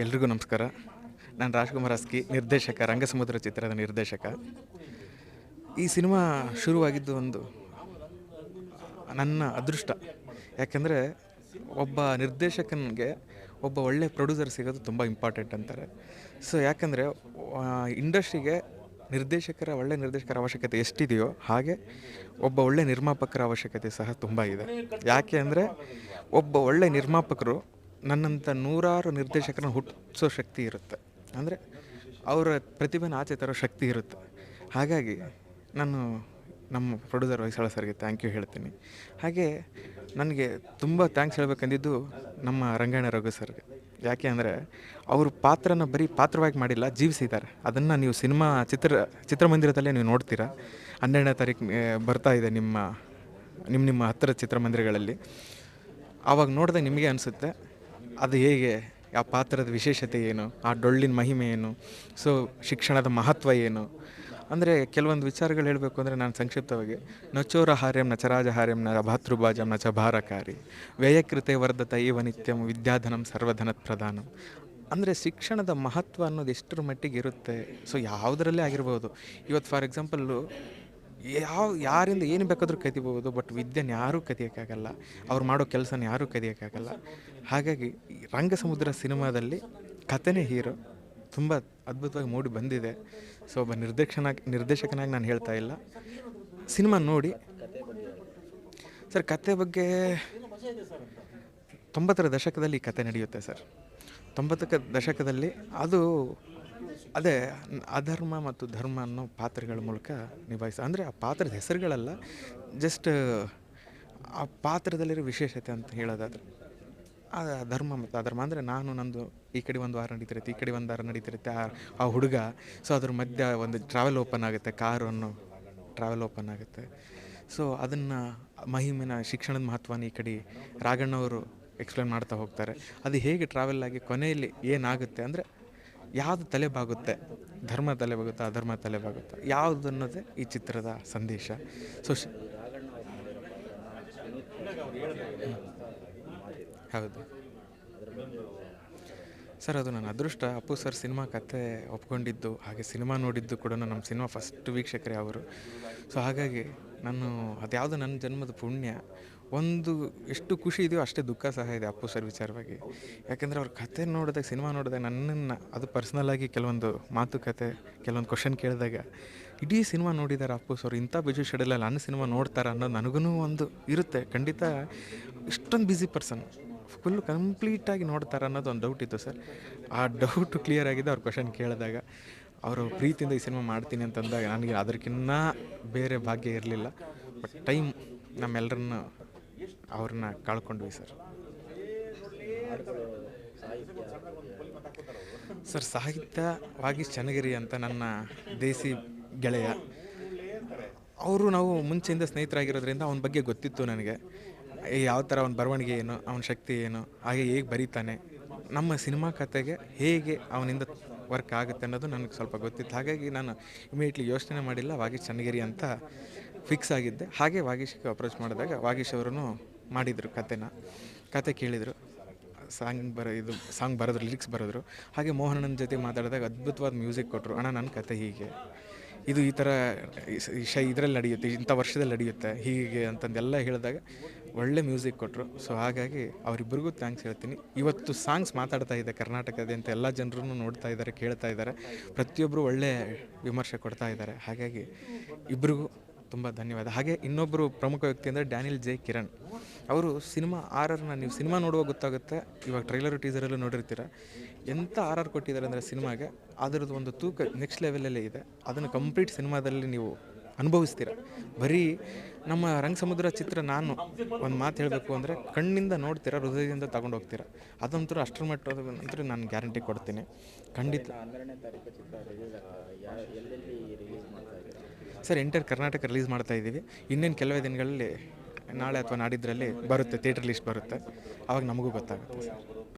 ಎಲ್ರಿಗೂ ನಮಸ್ಕಾರ. ನಾನು ರಾಜ್ಕುಮಾರ್ ಅಸ್ಕಿ ನಿರ್ದೇಶಕ, ರಂಗಸಮುದ್ರ ಚಿತ್ರದ ನಿರ್ದೇಶಕ. ಈ ಸಿನಿಮಾ ಶುರುವಾಗಿದ್ದು ಒಂದು ನನ್ನ ಅದೃಷ್ಟ. ಯಾಕೆಂದರೆ ಒಬ್ಬ ನಿರ್ದೇಶಕನಿಗೆ ಒಬ್ಬ ಒಳ್ಳೆ ಪ್ರೊಡ್ಯೂಸರ್ ಸಿಗೋದು ತುಂಬ ಇಂಪಾರ್ಟೆಂಟ್ ಅಂತಾರೆ. ಸೊ ಯಾಕಂದರೆ ಇಂಡಸ್ಟ್ರಿಗೆ ನಿರ್ದೇಶಕರ, ಒಳ್ಳೆ ನಿರ್ದೇಶಕರ ಅವಶ್ಯಕತೆ ಎಷ್ಟಿದೆಯೋ ಹಾಗೆ ಒಬ್ಬ ಒಳ್ಳೆ ನಿರ್ಮಾಪಕರ ಅವಶ್ಯಕತೆ ಸಹ ತುಂಬ ಇದೆ. ಯಾಕೆ ಅಂದರೆ, ಒಬ್ಬ ಒಳ್ಳೆ ನಿರ್ಮಾಪಕರು ನನ್ನಂಥ ನೂರಾರು ನಿರ್ದೇಶಕರನ್ನ ಹುಟ್ಟಿಸೋ ಶಕ್ತಿ ಇರುತ್ತೆ. ಅಂದರೆ ಅವರ ಪ್ರತಿಭೆನ ಆಚೆ ತರೋ ಶಕ್ತಿ ಇರುತ್ತೆ. ಹಾಗಾಗಿ ನಾನು ನಮ್ಮ ಪ್ರೊಡ್ಯೂಸರ್ ಹೊಯ್ಸಳ ಸರ್ಗೆ ಥ್ಯಾಂಕ್ ಯು ಹೇಳ್ತೀನಿ. ಹಾಗೆ ನನಗೆ ತುಂಬ ಥ್ಯಾಂಕ್ಸ್ ಹೇಳಬೇಕಂದಿದ್ದು ನಮ್ಮ ರಂಗಾಯಣ ರಘು ಸರ್ಗೆ. ಯಾಕೆ ಅಂದರೆ ಅವರು ಪಾತ್ರನ ಬರೀ ಪಾತ್ರವಾಗಿ ಮಾಡಿಲ್ಲ, ಜೀವಿಸಿದ್ದಾರೆ. ಅದನ್ನು ನೀವು ಸಿನಿಮಾ ಚಿತ್ರ, ಚಿತ್ರಮಂದಿರದಲ್ಲೇ ನೀವು ನೋಡ್ತೀರಾ. ಹನ್ನೆರಡನೇ ತಾರೀಕು ಬರ್ತಾ ಇದೆ ನಿಮ್ಮ ನಿಮ್ಮ ನಿಮ್ಮ ಹತ್ತಿರ ಚಿತ್ರಮಂದಿರಗಳಲ್ಲಿ. ಆವಾಗ ನೋಡಿದಾಗ ನಿಮಗೆ ಅನಿಸುತ್ತೆ. ಅದು ಹೇಗೆ? ಆ ಪಾತ್ರದ ವಿಶೇಷತೆ ಏನು? ಆ ಡೊಳ್ಳಿನ ಮಹಿಮೆ ಏನು? ಸೊ ಶಿಕ್ಷಣದ ಮಹತ್ವ ಏನು? ಅಂದರೆ ಕೆಲವೊಂದು ವಿಚಾರಗಳು ಹೇಳಬೇಕು ಅಂದರೆ ನಾನು ಸಂಕ್ಷಿಪ್ತವಾಗಿ. ನಚೋರ ಹಾರ್ಯಂ ನಚರಾಜ ಹಾರ್ಯಂ ನ ಭಾತೃಭಾಜಂ ನಚ ಭಾರಕಾರಿ. ವ್ಯಯಕೃತೆ ವರ್ಧತ ಇವ ನಿತ್ಯಂ ವಿದ್ಯಾಧನಂ ಸರ್ವಧನತ್ ಪ್ರಧಾನಂ. ಅಂದರೆ ಶಿಕ್ಷಣದ ಮಹತ್ವ ಅನ್ನೋದು ಎಷ್ಟರ ಮಟ್ಟಿಗೆ ಇರುತ್ತೆ? ಸೊ ಯಾವುದರಲ್ಲೇ ಆಗಿರ್ಬೋದು. ಇವತ್ತು ಫಾರ್ ಎಕ್ಸಾಂಪಲ್ಲು ಯಾವ, ಯಾರಿಂದ ಏನು ಬೇಕಾದರೂ ಕದಿಬೋದು ಬಟ್ ವಿದ್ಯೆನ ಯಾರೂ ಕದಿಯೋಕ್ಕಾಗಲ್ಲ. ಅವ್ರು ಮಾಡೋ ಕೆಲಸನ ಯಾರೂ ಕದಿಯೋಕ್ಕಾಗಲ್ಲ. ಹಾಗಾಗಿ ರಂಗಸಮುದ್ರ ಸಿನಿಮಾದಲ್ಲಿ ಕಥೆನೇ ಹೀರೋ ತುಂಬ ಅದ್ಭುತವಾಗಿ ಮೂಡಿ ಬಂದಿದೆ. ಸೊ ಒಬ್ಬ ನಿರ್ದೇಶಕನಾಗಿ ನಿರ್ದೇಶಕನಾಗಿ ನಾನು ಹೇಳ್ತಾ ಇಲ್ಲ. ಸಿನಿಮಾ ನೋಡಿ. ಸರ್ ಕತೆ ಬಗ್ಗೆ ತೊಂಬತ್ತರ ದಶಕದಲ್ಲಿ ಈ ಕತೆ ನಡೆಯುತ್ತೆ ಸರ್. ತೊಂಬತ್ತಕ್ಕ ದಶಕದಲ್ಲಿ ಅದು ಅದೇ, ಅಧರ್ಮ ಮತ್ತು ಧರ್ಮ ಅನ್ನೋ ಪಾತ್ರಗಳ ಮೂಲಕ ನಿಭಾಯಿಸ, ಅಂದರೆ ಆ ಪಾತ್ರದ ಹೆಸರುಗಳಲ್ಲ ಜಸ್ಟ್ ಆ ಪಾತ್ರದಲ್ಲಿರೋ ವಿಶೇಷತೆ ಅಂತ ಹೇಳೋದಾದ್ರೆ, ಆ ಧರ್ಮ ಮತ್ತು ಅಧರ್ಮ ಅಂದರೆ ನಾನು ನಂದು ಈ ಕಡೆ ಒಂದು ವಾರ ನಡೀತಿರುತ್ತೆ, ಈ ಕಡೆ ಒಂದು ವಾರ ನಡೀತಿರುತ್ತೆ, ಆ ಆ ಹುಡುಗ ಸೊ ಅದ್ರ ಮಧ್ಯ ಒಂದು ಟ್ರಾವೆಲ್ ಓಪನ್ ಆಗುತ್ತೆ ಕಾರು ಅನ್ನೋ ಟ್ರಾವೆಲ್ ಓಪನ್ ಆಗುತ್ತೆ. ಸೊ ಅದನ್ನು ಮಹಿಮಿನ, ಶಿಕ್ಷಣದ ಮಹತ್ವನ ಈ ಕಡೆ ರಾಘಣ್ಣವರು ಎಕ್ಸ್ಪ್ಲೇನ್ ಮಾಡ್ತಾ ಹೋಗ್ತಾರೆ. ಅದು ಹೇಗೆ ಟ್ರಾವೆಲ್ ಆಗಿ ಕೊನೆಯಲ್ಲಿ ಏನಾಗುತ್ತೆ ಅಂದರೆ ಯಾವುದು ತಲೆ ಬಾಗುತ್ತೆ? ಧರ್ಮ ತಲೆ ಬಾಗುತ್ತಾ, ಅಧರ್ಮ ತಲೆ ಬಾಗುತ್ತಾ? ಯಾವುದು ಅನ್ನೋದೇ ಈ ಚಿತ್ರದ ಸಂದೇಶ. ಸೊ ಹೌದು. ಸರ್, ಅದು ನನ್ನ ಅದೃಷ್ಟ. ಅಪ್ಪು ಸರ್ ಸಿನಿಮಾ ಕತೆ ಒಪ್ಕೊಂಡಿದ್ದು, ಹಾಗೆ ಸಿನಿಮಾ ನೋಡಿದ್ದು ಕೂಡ ನಮ್ಮ ಸಿನಿಮಾ ಫಸ್ಟ್ ವೀಕ್ಷಕರೇ ಅವರು. ಸೊ ಹಾಗಾಗಿ ನಾನು ಅದ್ಯಾವುದು ನನ್ನ ಜನ್ಮದ ಪುಣ್ಯ, ಒಂದು ಎಷ್ಟು ಖುಷಿ ಇದೆಯೋ ಅಷ್ಟೇ ದುಃಖ ಸಹ ಇದೆ ಅಪ್ಪು ಸರ್ ವಿಚಾರವಾಗಿ. ಯಾಕೆಂದರೆ ಅವ್ರ ಕತೆ ನೋಡಿದಾಗ, ಸಿನಿಮಾ ನೋಡಿದಾಗ ನನ್ನನ್ನು, ಅದು ಪರ್ಸ್ನಲಾಗಿ ಕೆಲವೊಂದು ಮಾತುಕತೆ ಕೆಲವೊಂದು ಕ್ವಶನ್ ಕೇಳಿದಾಗ, ಇಡೀ ಸಿನಿಮಾ ನೋಡಿದ್ದಾರೆ ಅಪ್ಪು ಸರ್, ಇಂಥ ಬಿಜು ಶೆಡ್ಯೂಲಲ್ಲಿ ನನ್ನ ಸಿನಿಮಾ ನೋಡ್ತಾರೆ ಅನ್ನೋದು ನನಗೂ ಒಂದು ಇರುತ್ತೆ. ಖಂಡಿತ ಇಷ್ಟೊಂದು ಬ್ಯುಸಿ ಪರ್ಸನ್ ಫುಲ್ ಕಂಪ್ಲೀಟಾಗಿ ನೋಡ್ತಾರೆ ಅನ್ನೋದು ಒಂದು ಡೌಟ್ ಇತ್ತು ಸರ್. ಆ ಡೌಟು ಕ್ಲಿಯರ್ ಆಗಿದೆ ಅವ್ರ ಕ್ವಶನ್ ಕೇಳಿದಾಗ. ಅವರು ಪ್ರೀತಿಯಿಂದ ಈ ಸಿನಿಮಾ ಮಾಡ್ತೀನಿ ಅಂತಂದಾಗ ನನಗೆ ಅದಕ್ಕಿನ್ನ ಬೇರೆ ಭಾಗ್ಯ ಇರಲಿಲ್ಲ. ಬಟ್ ಟೈಮ್ ನಮ್ಮೆಲ್ಲರನ್ನ ಅವ್ರನ್ನ ಕಳ್ಕೊಂಡ್ವಿ ಸರ್. ಸರ್ ಸಾಹಿತ್ಯ ವಾಗಿ ಚನ್ನಗಿರಿ ಅಂತ ನನ್ನ ದೇಸಿ ಗೆಳೆಯ. ಅವರು ನಾವು ಮುಂಚೆಯಿಂದ ಸ್ನೇಹಿತರಾಗಿರೋದ್ರಿಂದ ಅವನ ಬಗ್ಗೆ ಗೊತ್ತಿತ್ತು ನನಗೆ. ಯಾವ ಥರ ಅವ್ನ ಬರವಣಿಗೆ ಏನು, ಅವನ ಶಕ್ತಿ ಏನು, ಹಾಗೆ ಹೇಗೆ ಬರೀತಾನೆ, ನಮ್ಮ ಸಿನಿಮಾ ಕತೆಗೆ ಹೇಗೆ ಅವನಿಂದ ವರ್ಕ್ ಆಗುತ್ತೆ ಅನ್ನೋದು ನನಗೆ ಸ್ವಲ್ಪ ಗೊತ್ತಿತ್ತು. ಹಾಗಾಗಿ ನಾನು ಇಮಿಡಿಯೇಟ್ಲಿ ಯೋಚನೆ ಮಾಡಿಲ್ಲ, ವಾಗೀಶ್ ಚನ್ನಗಿರಿ ಅಂತ ಫಿಕ್ಸ್ ಆಗಿದ್ದೆ. ಹಾಗೆ ವಾಗೀಶ್ಗೆ ಅಪ್ರೋಚ್ ಮಾಡಿದಾಗ ವಾಗೀಶ್ ಅವರು ಮಾಡಿದರು ಕತೆನ. ಕತೆ ಕೇಳಿದರು. ಸಾಂಗ್ ಬರ, ಇದು ಸಾಂಗ್ ಬರೆದ್ರು ಲಿರಿಕ್ಸ್ ಬರೆದ್ರು. ಹಾಗೆ ಮೋಹನನ ಜೊತೆ ಮಾತಾಡಿದಾಗ ಅದ್ಭುತವಾದ ಮ್ಯೂಸಿಕ್ ಕೊಟ್ಟರು ಅಣ್ಣ ನನ್ನ ಕತೆ ಹೀಗೆ. ಇದು ಈ ಥರ ಇದರಲ್ಲಿ ನಡೆಯುತ್ತೆ, ಇಂಥ ವರ್ಷದಲ್ಲಿ ನಡೆಯುತ್ತೆ, ಹೀಗೆ ಅಂತಂದೆಲ್ಲ ಹೇಳಿದಾಗ ಒಳ್ಳೆ ಮ್ಯೂಸಿಕ್ ಕೊಟ್ಟರು ಸೊ ಹಾಗಾಗಿ ಅವರಿಬ್ಬರಿಗೂ ಥ್ಯಾಂಕ್ಸ್ ಹೇಳ್ತೀನಿ. ಇವತ್ತು ಸಾಂಗ್ಸ್ ಮಾತಾಡ್ತಾ ಇದೆ ಕರ್ನಾಟಕದಂತ ಎಲ್ಲ ಜನರೂ ನೋಡ್ತಾ ಇದ್ದಾರೆ, ಕೇಳ್ತಾ ಇದ್ದಾರೆ. ಪ್ರತಿಯೊಬ್ಬರು ಒಳ್ಳೆ ವಿಮರ್ಶೆ ಕೊಡ್ತಾ ಇದ್ದಾರೆ. ಹಾಗಾಗಿ ಇಬ್ಬರಿಗೂ ತುಂಬ ಧನ್ಯವಾದ. ಹಾಗೆ ಇನ್ನೊಬ್ಬರು ಪ್ರಮುಖ ವ್ಯಕ್ತಿ ಅಂದರೆ ಡ್ಯಾನಿಲ್ ಜೆ ಕಿರಣ್ ಅವರು ಸಿನಿಮಾ ಆರ್ ಆರ್ನ ನೀವು ಸಿನಿಮಾ ನೋಡುವಾಗ ಗೊತ್ತಾಗುತ್ತೆ. ಇವಾಗ ಟ್ರೈಲರು ಟೀಸರಲ್ಲೂ ನೋಡಿರ್ತೀರ. ಎಂಥ ಆರ್ ಆರ್ ಕೊಟ್ಟಿದ್ದಾರೆ ಅಂದರೆ ಸಿನಿಮಾಗೆ, ಅದರದ್ದು ಒಂದು ತೂಕ ನೆಕ್ಸ್ಟ್ ಲೆವೆಲಲ್ಲೇ ಇದೆ. ಅದನ್ನು ಕಂಪ್ಲೀಟ್ ಸಿನಿಮಾದಲ್ಲಿ ನೀವು ಅನುಭವಿಸ್ತೀರ? ಬರೀ ನಮ್ಮ ರಂಗಸಮುದ್ರ ಚಿತ್ರ ನಾನು ಒಂದು ಮಾತು ಹೇಳಬೇಕು ಅಂದರೆ ಕಣ್ಣಿಂದ ನೋಡ್ತೀರಾ, ಹೃದಯದಿಂದ ತಗೊಂಡು ಹೋಗ್ತೀರಾ. ಅದಂತೂ ಅಷ್ಟರ ಮಟ್ಟ ನಂತರ ನಾನು ಗ್ಯಾರಂಟಿ ಕೊಡ್ತೀನಿ. ಖಂಡಿತ. ಸರ್ ಎಂಟರ್ ಕರ್ನಾಟಕ ರಿಲೀಸ್ ಮಾಡ್ತಾ ಇದ್ದೀವಿ ಇನ್ನೇನು ಕೆಲವೇ ದಿನಗಳಲ್ಲಿ ನಾಳೆ ಅಥವಾ ನಾಡಿದ್ರಲ್ಲಿ ಬರುತ್ತೆ ಥಿಯೇಟರ್ ಲಿಸ್ಟ್ ಬರುತ್ತೆ. ಆವಾಗ ನಮಗೂ ಗೊತ್ತಾಗುತ್ತೆ. ಸರ್